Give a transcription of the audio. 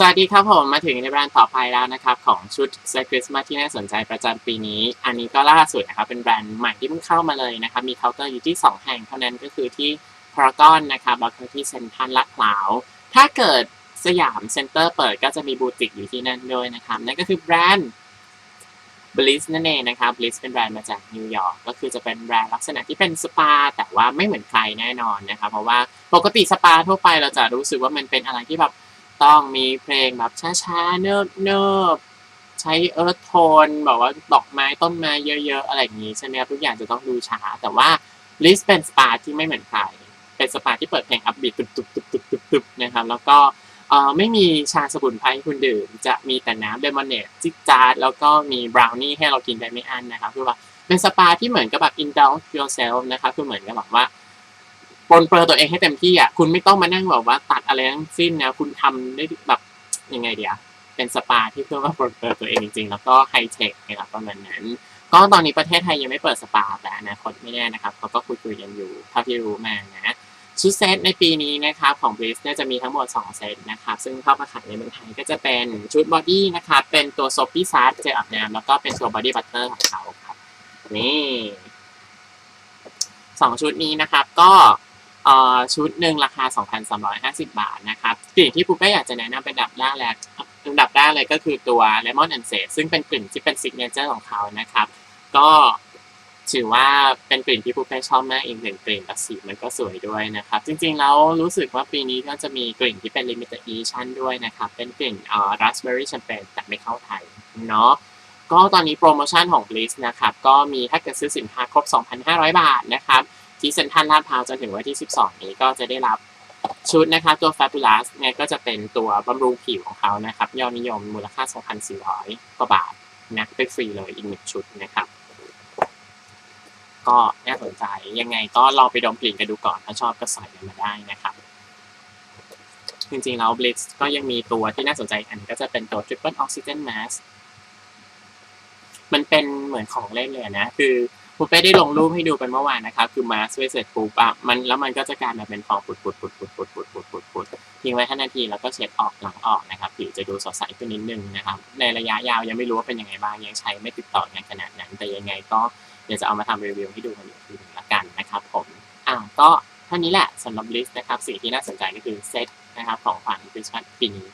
สวัสดีครับผมมาถึงในแบรนด์ต่อไปแล้วนะครับ ของชุดเซคริสต์มาที่น่าสนใจประจำปีนี้ อันนี้ก็ล่าสุดนะครับ เป็นแบรนด์ใหม่ที่เพิ่งเข้ามาเลยนะครับ มีเคาน์เตอร์อยู่ที่ 2 แห่งเท่านั้นก็คือที่พารากอนนะครับแล้วก็ที่เซ็นทรัลลาดพร้าวถ้าเกิดสยามเซ็นเตอร์เปิดก็จะมีบูติกอยู่ที่นั่นด้วยนะครับ นั่นก็คือแบรนด์บลิสนั่นเองนะครับบลิสเป็นแบรนด์มาจากนิวยอร์กก็คือจะเป็นแบรนด์ลักษณะที่เป็นสปา แต่ว่าไม่เหมือนใครแน่นอนนะครับเพราะว่าปกติสปาทั่วไปเราจะรู้สึกว่ามันเป็นอะไรที่แบบ ต้องมีเพลงแบบช้าๆ เนิบเนิบๆใช้เอิร์ธโทนแบบว่าดอกไม้ต้นไม้เยอะๆ อะไรอย่างนี้ใช่ไหมครับทุกอย่างจะต้องดูช้า แต่ว่าลิสเป็นสปาที่ไม่เหมือนใคร เป็นสปาที่เปิดเพลงอัพบีทตุบๆๆๆๆนะครับ แล้วก็เออไม่มีชาสมุนไพรให้คุณดื่ม จะมีแต่น้ำเลมอนเนดจิกจาร์ดแล้วก็มีบราวนี่ให้เรากินได้ไม่อั้นนะครับคือว่าเป็นสปาที่เหมือนกับแบบ indulge yourself นะครับคือเหมือนกับแบบว่า ปลนเปลือตัวเองให้เต็มที่อะคุณไม่ต้องมานั่งแบบว่า ตัดอะไรทั้งสิ้นนะคุณทำได้แบบยังไงเดียเป็นสปาที่เพื่อว่าปลนเปลือตัวเองจริงๆ แล้วก็ไฮเทคนะครับประมาณนั้น ก็ตอนนี้ประเทศไทยยังไม่เปิดสปาแต่อนาคตไม่แน่นะครับเขาก็คุยๆกันอยู่เท่าที่รู้มานะชุดเซตในปีนี้นะครับของ b l i s เนี่ยจะมีทั้งหมด 2 เซตนะครับซึ่งเข้ามาขายในเมืองไทยก็จะเป็นชุดบอดี้นะครับเป็นตัวโซฟี่ซัสเจลอาบน้ำแล้วก็เป็นตัวบอดี้บัตเตอร์ของเขาครับนี่สองชุดนี้นะครับก็ ชุดหนึ่งราคา 2,350 บาทนะครับกลิ่นที่ปูเป้อยากจะแนะนำเป็นดับแรกแรกอันดับแรกเลยก็คือตัว Lemon and s a g e ซึ่งเป็นกลิ่นที่เป็นซิกเนเจอร์ของเขานะครับ ก็ถือว่าเป็นกลิ่นที่ปูเป้ชอบมากอีกหนึ่งกลิ่นและสีมันก็สวยด้วยนะครับ จริงๆแล้วรู้สึกว่าปีนี้ก็จะมีกลิ่นที่เป็น limited edition ด้วยนะครับ เป็นกลิ่นเอ่อ raspberry champagne แต่ไม่เข้าไทยเนาะก็ตอนนี้โปรโมชั่นของ Bliss นะครับ ก็มีถ้าเกิดซื้อสินค้าครบ 2,500 บาทนะครับ ที่เซ็นทรัลลาดพร้าวจนถึงวันที่ 12 นี้ก็จะได้รับชุดนะครับตัว Fabulous เนี่ยก็จะเป็นตัวบำรุงผิวของเขานะครับยอดนิยมมูลค่า 2,400 กว่าบาทนะไปฟรีเลยอีกหนึ่งชุดนะครับ ก็น่าสนใจยังไงก็ลองไปดมกลิ่นกันดูก่อน ถ้าชอบก็ใส่กันมาได้นะครับ จริงๆแล้ว Blitz ก็ยังมีตัวที่น่าสนใจอีกอันก็จะเป็นตัว Triple Oxygen Mask มันเป็นเหมือนของเล่นเลยนะ คือ ปูเป้ได้ลงรูปให้ดูไปเมื่อวานนะครับ คือมาสเวเสร็จปุ๊บอะมันแล้วมันก็จะกลายมาเป็นฟองปุดปุดปุดปุดปุดปุดปุดปุดปุดทิ้งไว้5นาทีแล้วก็เช็ดออกหลังออกนะครับผิวจะดูสดใสขึ้นนิดนึงนะครับ ในระยะยาวยังไม่รู้ว่าเป็นยังไงบ้างยังใช้ไม่ติดต่อกันขนาดนั้น แต่ยังไงก็เดี๋ยวจะเอามาทำรีวิวให้ดูกันอีกทีหนึงละกันนะครับผมอ่าก็เท่านี้แหละสำหรับลิสต์นะครับสิ่งที่น่าสนใจก็คือเซตนะครับของขวัญคริสต์มาสปีนี้